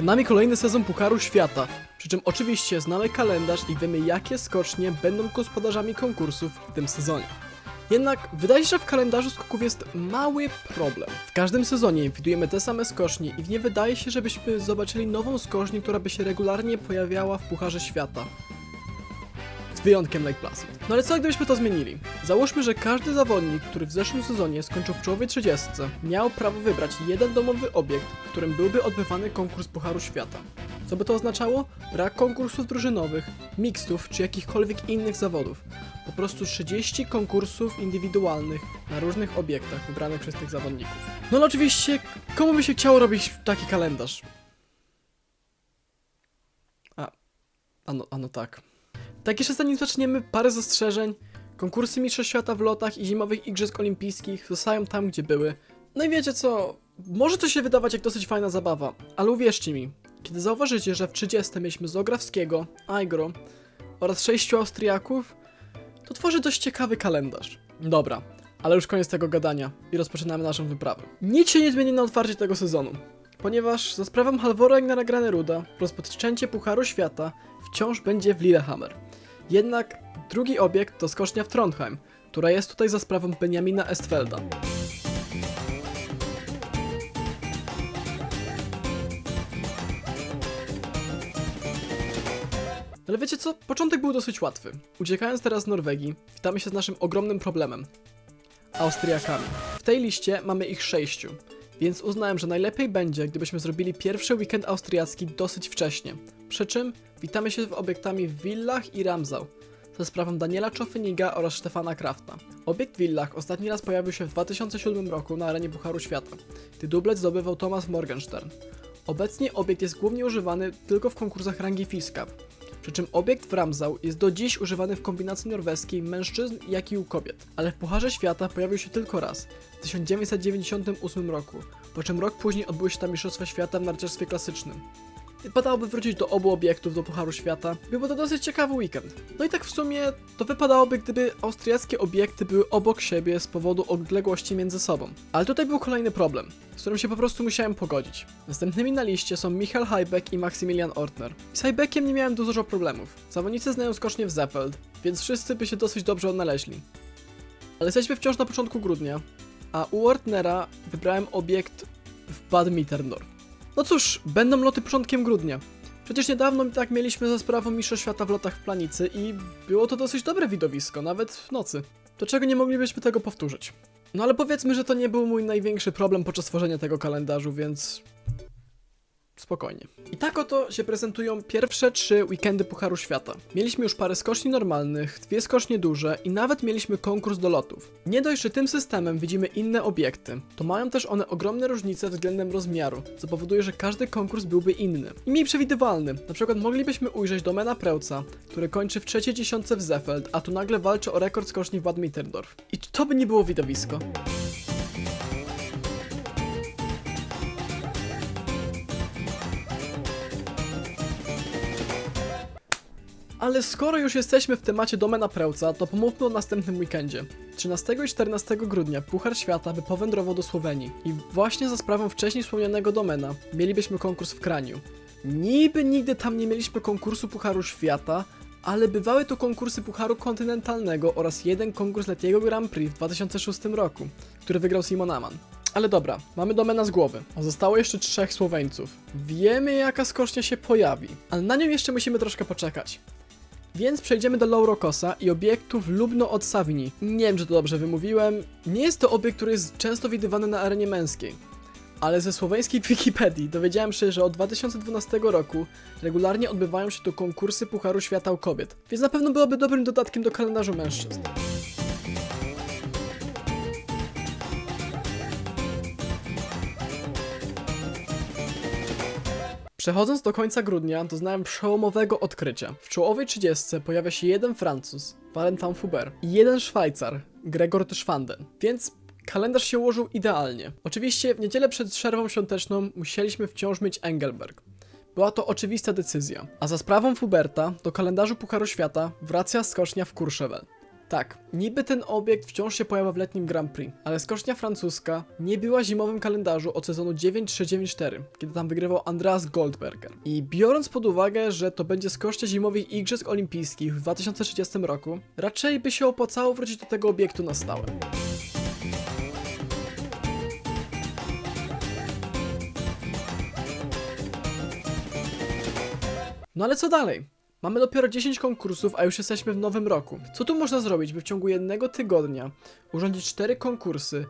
Przed nami kolejny sezon Pucharu Świata, przy czym oczywiście znamy kalendarz i wiemy jakie skocznie będą gospodarzami konkursów w tym sezonie. Jednak wydaje się, że w kalendarzu skoków jest mały problem. W każdym sezonie widujemy te same skocznie i nie wydaje się, żebyśmy zobaczyli nową skocznię, która by się regularnie pojawiała w Pucharze Świata. Wyjątkiem Lake Placid. No ale co gdybyśmy to zmienili? Załóżmy, że każdy zawodnik, który w zeszłym sezonie skończył w czołowej 30, miał prawo wybrać jeden domowy obiekt, w którym byłby odbywany konkurs Pucharu Świata. Co by to oznaczało? Brak konkursów drużynowych, mixtów czy jakichkolwiek innych zawodów. Po prostu 30 konkursów indywidualnych na różnych obiektach wybranych przez tych zawodników. No ale oczywiście, komu by się chciało robić taki kalendarz? A, ano, ano tak. Tak jeszcze zanim zaczniemy, parę zastrzeżeń. Konkursy Mistrzostw Świata w lotach i zimowych Igrzysk Olimpijskich zostają tam, gdzie były. No i wiecie co, może to się wydawać jak dosyć fajna zabawa, ale uwierzcie mi, kiedy zauważycie, że w 30 mieliśmy Zografskiego, Aigro oraz sześciu Austriaków, to tworzy dość ciekawy kalendarz. Dobra, ale już koniec tego gadania i rozpoczynamy naszą wyprawę. Nic się nie zmieni na otwarcie tego sezonu, ponieważ za sprawą Halvora Ignara Graneruda rozpoczęcie Pucharu Świata wciąż będzie w Lillehammer. Jednak drugi obiekt to skocznia w Trondheim, która jest tutaj za sprawą Benjamina Estfelda. Ale wiecie co? Początek był dosyć łatwy. Uciekając teraz z Norwegii, witamy się z naszym ogromnym problemem. Austriakami. W tej liście mamy ich sześciu, więc uznałem, że najlepiej będzie, gdybyśmy zrobili pierwszy weekend austriacki dosyć wcześnie. Przy czym witamy się z obiektami w Villach i Ramsau, za sprawą Daniela Czofeniga oraz Stefana Krafta. Obiekt w Villach ostatni raz pojawił się w 2007 roku na arenie Pucharu Świata, gdy dublet zdobywał Thomas Morgenstern. Obecnie obiekt jest głównie używany tylko w konkursach rangi FIS Cup, przy czym obiekt w jest do dziś używany w kombinacji norweskiej mężczyzn, jak i u kobiet, ale w Pucharze Świata pojawił się tylko raz, w 1998 roku, po czym rok później odbyły się tam Mistrzostwa Świata w narciarstwie klasycznym. Wypadałoby wrócić do obu obiektów do Pucharu Świata, byłby to dosyć ciekawy weekend. No i tak w sumie to wypadałoby, gdyby austriackie obiekty były obok siebie z powodu odległości między sobą. Ale tutaj był kolejny problem, z którym się po prostu musiałem pogodzić. Następnymi na liście są Michael Heibeck i Maximilian Ortner. Z Heibeckiem nie miałem dużo problemów. Zawodnicy znają skocznie w Zefeld, więc wszyscy by się dosyć dobrze odnaleźli. Ale jesteśmy wciąż na początku grudnia, a u Ortnera wybrałem obiekt w Bad Mitterndorf. No cóż, będą loty początkiem grudnia. Przecież niedawno tak mieliśmy za sprawą Mistrzostw Świata w lotach w Planicy i było to dosyć dobre widowisko, nawet w nocy. Dlaczego nie moglibyśmy tego powtórzyć? No ale powiedzmy, że to nie był mój największy problem podczas tworzenia tego kalendarzu, więc... Spokojnie. I tak oto się prezentują pierwsze trzy weekendy Pucharu Świata. Mieliśmy już parę skoczni normalnych, dwie skocznie duże i nawet mieliśmy konkurs do lotów. Nie dość, że tym systemem widzimy inne obiekty, to mają też one ogromne różnice względem rozmiaru, co powoduje, że każdy konkurs byłby inny. I mniej przewidywalny. Na przykład moglibyśmy ujrzeć Domena Prełca, który kończy w trzeciej dziesiątce w Zefeld, a tu nagle walczy o rekord skoczni w Bad Mitterndorf. I to by nie było widowisko? Ale skoro już jesteśmy w temacie domena Prełca, to pomówmy o następnym weekendzie. 13 i 14 grudnia Puchar Świata by powędrował do Słowenii i właśnie za sprawą wcześniej wspomnianego domena mielibyśmy konkurs w Kraniu. Niby nigdy tam nie mieliśmy konkursu Pucharu Świata, ale bywały to konkursy Pucharu Kontynentalnego oraz jeden konkurs letniego Grand Prix w 2006 roku, który wygrał Simon Aman. Ale dobra, mamy domena z głowy. A Zostało jeszcze trzech Słoweńców. Wiemy jaka skocznia się pojawi, ale na nią jeszcze musimy troszkę poczekać. Więc przejdziemy do Laurokosa i obiektów Lubno od Savini. Nie wiem, czy to dobrze wymówiłem. Nie jest to obiekt, który jest często widywany na arenie męskiej. Ale ze słoweńskiej Wikipedii dowiedziałem się, że od 2012 roku regularnie odbywają się tu konkursy Pucharu Świata u kobiet, więc na pewno byłoby dobrym dodatkiem do kalendarzu mężczyzn. Przechodząc do końca grudnia, doznałem przełomowego odkrycia. W czołowej 30 pojawia się jeden Francuz, Valentin Foubert, i jeden Szwajcar, Gregor Schwanden, więc kalendarz się ułożył idealnie. Oczywiście w niedzielę przed przerwą świąteczną musieliśmy wciąż mieć Engelberg. Była to oczywista decyzja, a za sprawą Fuberta do kalendarzu Pucharu Świata wraca skocznia w Courchevel. Tak, niby ten obiekt wciąż się pojawia w letnim Grand Prix, ale skocznia francuska nie była zimowym kalendarzu od sezonu 9394, kiedy tam wygrywał Andreas Goldberger. I biorąc pod uwagę, że to będzie skocznia zimowych Igrzysk Olimpijskich w 2030 roku, raczej by się opłacało wrócić do tego obiektu na stałe. No ale co dalej? Mamy dopiero 10 konkursów, a już jesteśmy w nowym roku. Co tu można zrobić, by w ciągu jednego tygodnia urządzić 4 konkursy?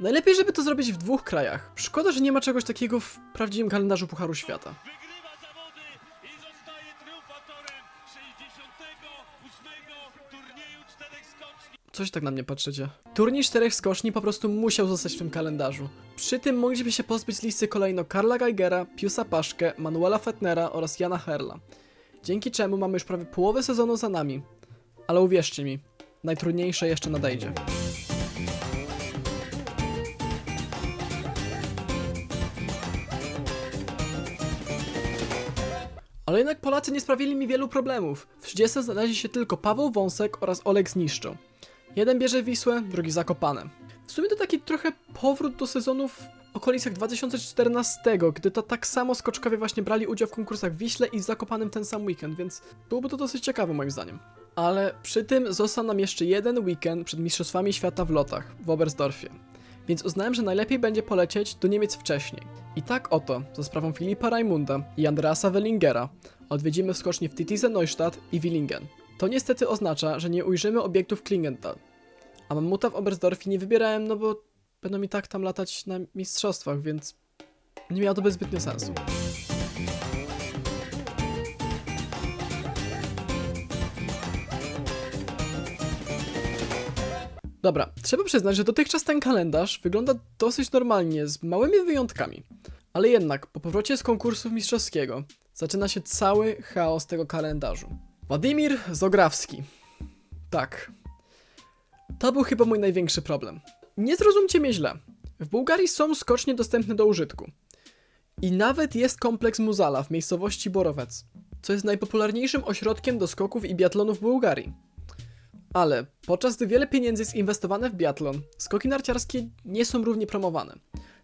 Najlepiej, żeby to zrobić w dwóch krajach. Szkoda, że nie ma czegoś takiego w prawdziwym kalendarzu Pucharu Świata. wygrywa zawody i zostaje triumfatorem 68. turnieju czterech skoczni. Coś tak na mnie patrzycie. Turniej czterech skoczni po prostu musiał zostać w tym kalendarzu. Przy tym mogliśmy się pozbyć listy kolejno Karla Geigera, Piusa Paszkę, Manuela Fettnera oraz Jana Herla. Dzięki czemu mamy już prawie połowę sezonu za nami. Ale uwierzcie mi, najtrudniejsze jeszcze nadejdzie. Ale jednak Polacy nie sprawili mi wielu problemów. W 30 znaleźli się tylko Paweł Wąsek oraz Oleg Zniszczą. Jeden bierze Wisłę, drugi Zakopane. W sumie to taki trochę powrót do sezonów okolicach 2014, gdy to tak samo skoczkowie właśnie brali udział w konkursach w Wiśle i w Zakopanem ten sam weekend, więc byłoby to dosyć ciekawe moim zdaniem. Ale przy tym został nam jeszcze jeden weekend przed Mistrzostwami Świata w lotach w Oberstdorfie. Więc uznałem, że najlepiej będzie polecieć do Niemiec wcześniej. I tak oto, za sprawą Filipa Raimunda i Andreasa Wellingera, odwiedzimy skocznie w Titize Neustadt i Willingen. To niestety oznacza, że nie ujrzymy obiektów Klingenthal. A mamuta w Oberstdorfie nie wybierałem, no bo będą mi tak tam latać na mistrzostwach, więc nie miało to zbytnio sensu. Dobra, trzeba przyznać, że dotychczas ten kalendarz wygląda dosyć normalnie, z małymi wyjątkami. Ale jednak, po powrocie z konkursu mistrzowskiego, zaczyna się cały chaos tego kalendarzu. Władimir Zograwski. Tak. To był chyba mój największy problem. Nie zrozumcie mnie źle. W Bułgarii są skocznie dostępne do użytku. I nawet jest kompleks Muzala w miejscowości Borowec, co jest najpopularniejszym ośrodkiem do skoków i biatlonu w Bułgarii. Ale podczas gdy wiele pieniędzy jest inwestowane w biatlon, skoki narciarskie nie są równie promowane,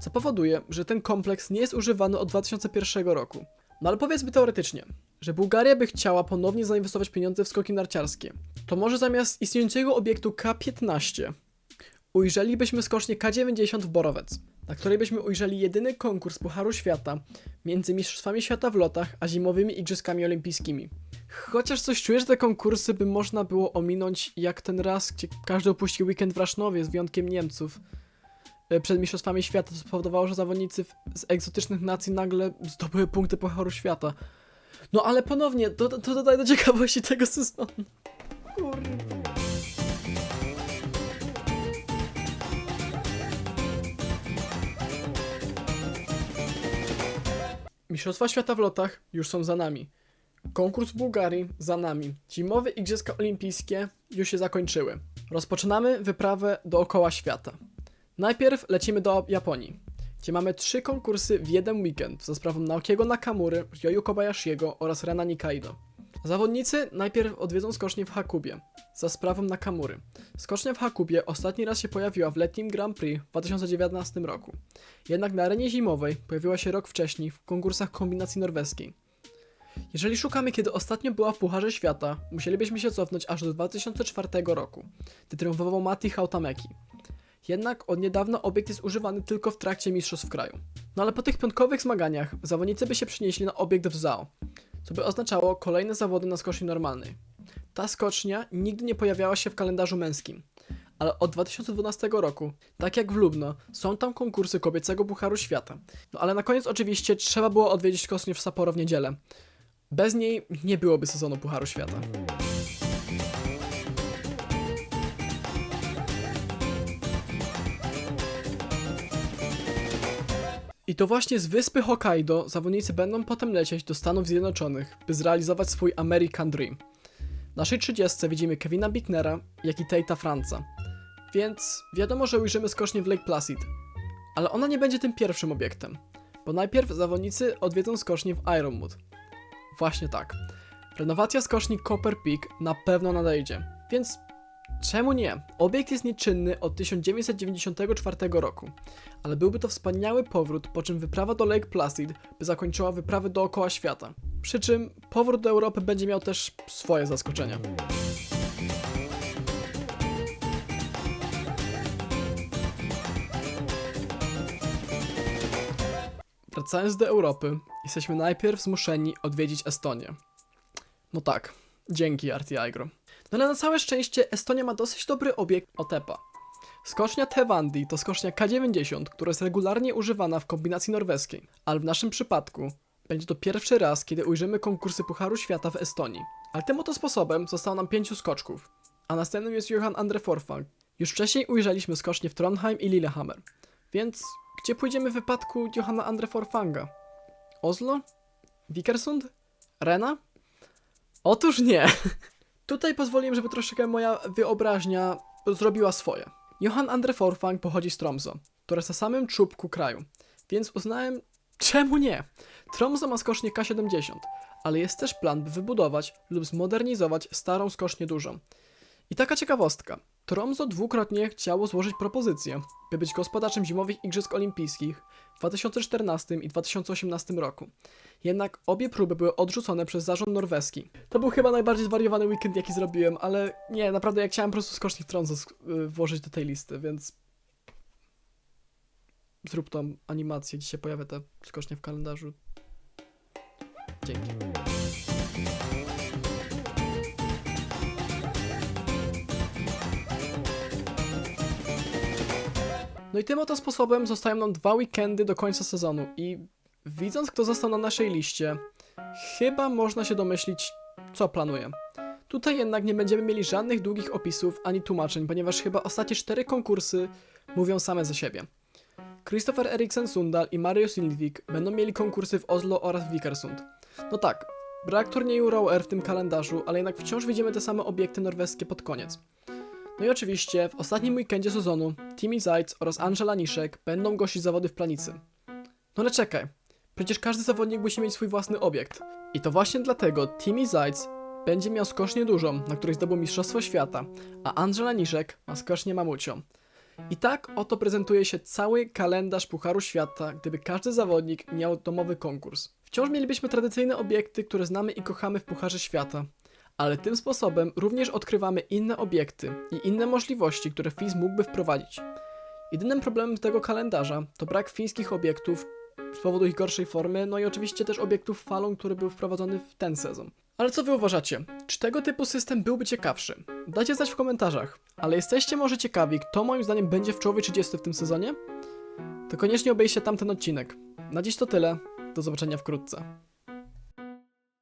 co powoduje, że ten kompleks nie jest używany od 2001 roku. No ale powiedzmy teoretycznie, że Bułgaria by chciała ponownie zainwestować pieniądze w skoki narciarskie, to może zamiast istniejącego obiektu K15 ujrzelibyśmy skocznie K90 w Borowec, na której byśmy ujrzeli jedyny konkurs Pucharu Świata między Mistrzostwami Świata w lotach a zimowymi Igrzyskami Olimpijskimi. Chociaż coś czuję, że te konkursy by można było ominąć jak ten raz, gdzie każdy opuścił weekend w Rasznowie z wyjątkiem Niemców e, przed Mistrzostwami Świata, co spowodowało, że zawodnicy z egzotycznych nacji nagle zdobyły punkty Pucharu Świata. No ale ponownie, to, to dodaje do ciekawości tego sezonu. Kurde. Mistrzostwa Świata w lotach już są za nami. Konkurs w Bułgarii za nami. Zimowe Igrzyska Olimpijskie już się zakończyły. Rozpoczynamy wyprawę dookoła świata. Najpierw lecimy do Japonii, gdzie mamy trzy konkursy w jeden weekend za sprawą Naokiego Nakamury, Ryoyu Kobayashiego oraz Rena Nikaido. Zawodnicy najpierw odwiedzą skocznię w Hakubie za sprawą Nakamury. Skocznia w Hakubie ostatni raz się pojawiła w letnim Grand Prix w 2019 roku. Jednak na arenie zimowej pojawiła się rok wcześniej w konkursach kombinacji norweskiej. Jeżeli szukamy, kiedy ostatnio była w Pucharze Świata, musielibyśmy się cofnąć aż do 2004 roku, gdy triumfował Matti Hautameki. Jednak od niedawna obiekt jest używany tylko w trakcie mistrzostw kraju. No ale po tych piątkowych zmaganiach zawodnicy by się przenieśli na obiekt w ZAO, co by oznaczało kolejne zawody na skoczni normalnej. Ta skocznia nigdy nie pojawiała się w kalendarzu męskim, ale od 2012 roku, tak jak w Lubno, są tam konkursy kobiecego Pucharu Świata. No ale na koniec oczywiście trzeba było odwiedzić skocznię w Sapporo w niedzielę. Bez niej nie byłoby sezonu Pucharu Świata. I to właśnie z wyspy Hokkaido zawodnicy będą potem lecieć do Stanów Zjednoczonych, by zrealizować swój American Dream. Naszej 30 widzimy Kevina Bittnera, jak i Tate'a Franca. Więc wiadomo, że ujrzymy skocznie w Lake Placid. Ale ona nie będzie tym pierwszym obiektem, bo najpierw zawodnicy odwiedzą skocznię w Ironwood. Właśnie tak. Renowacja skoczni Copper Peak na pewno nadejdzie, więc Czemu nie? Obiekt jest nieczynny od 1994 roku, ale byłby to wspaniały powrót, po czym wyprawa do Lake Placid by zakończyła wyprawę dookoła świata. Przy czym powrót do Europy będzie miał też swoje zaskoczenia. Wracając do Europy, jesteśmy najpierw zmuszeni odwiedzić Estonię. No tak, dzięki Arti Agro. No ale na całe szczęście Estonia ma dosyć dobry obiekt Otepa. Skocznia Tewandi to skocznia K90, która jest regularnie używana w kombinacji norweskiej, ale w naszym przypadku będzie to pierwszy raz, kiedy ujrzymy konkursy Pucharu Świata w Estonii. Ale tym oto sposobem zostało nam pięciu skoczków, a następnym jest Johan Andre Forfang. Już wcześniej ujrzeliśmy skocznie w Trondheim i Lillehammer, więc gdzie pójdziemy w wypadku Johanna Andre Forfanga? Oslo? Vikersund? Rena? Otóż nie. Tutaj pozwoliłem, żeby troszeczkę moja wyobraźnia zrobiła swoje. Johan Andre Forfang pochodzi z Tromso, które jest na samym czubku kraju, więc uznałem, czemu nie? Tromso ma skocznię K70, ale jest też plan, by wybudować lub zmodernizować starą skocznię dużą. I taka ciekawostka. Tromso dwukrotnie chciało złożyć propozycję, by być gospodarzem zimowych Igrzysk Olimpijskich w 2014 i 2018 roku. Jednak obie próby były odrzucone przez zarząd norweski. To był chyba najbardziej zwariowany weekend, jaki zrobiłem, ale nie, naprawdę ja chciałem po prostu skocznik Tromso y, włożyć do tej listy, więc zrób tą animację, gdzie się pojawia ta skocznia w kalendarzu. Dzięki. No i tym oto sposobem zostają nam dwa weekendy do końca sezonu i widząc kto został na naszej liście, chyba można się domyślić, co planuję. Tutaj jednak nie będziemy mieli żadnych długich opisów ani tłumaczeń, ponieważ chyba ostatnie cztery konkursy mówią same za siebie. Christopher Eriksen Sundal i Mario Sindvik będą mieli konkursy w Oslo oraz w Vikersund. No tak, brak turnieju Row Air w tym kalendarzu, ale jednak wciąż widzimy te same obiekty norweskie pod koniec. No i oczywiście w ostatnim weekendzie sezonu Timmy Zajc oraz Angela Niszek będą gościć zawody w planicy. No ale czekaj, przecież każdy zawodnik musi mieć swój własny obiekt. I to właśnie dlatego Timmy Zajc będzie miał skocznię dużą, na której zdobył Mistrzostwo Świata, a Angela Niszek ma skocznię mamucią. I tak oto prezentuje się cały kalendarz Pucharu Świata, gdyby każdy zawodnik miał domowy konkurs. Wciąż mielibyśmy tradycyjne obiekty, które znamy i kochamy w Pucharze Świata, ale tym sposobem również odkrywamy inne obiekty i inne możliwości, które FIS mógłby wprowadzić. Jedynym problemem tego kalendarza to brak fińskich obiektów z powodu ich gorszej formy, no i oczywiście też obiektów falą, który był wprowadzony w ten sezon. Ale co wy uważacie? Czy tego typu system byłby ciekawszy? Dajcie znać w komentarzach. Ale jesteście może ciekawi, kto moim zdaniem będzie w czołowej 30 w tym sezonie? To koniecznie obejrzcie tamten odcinek. Na dziś to tyle. Do zobaczenia wkrótce.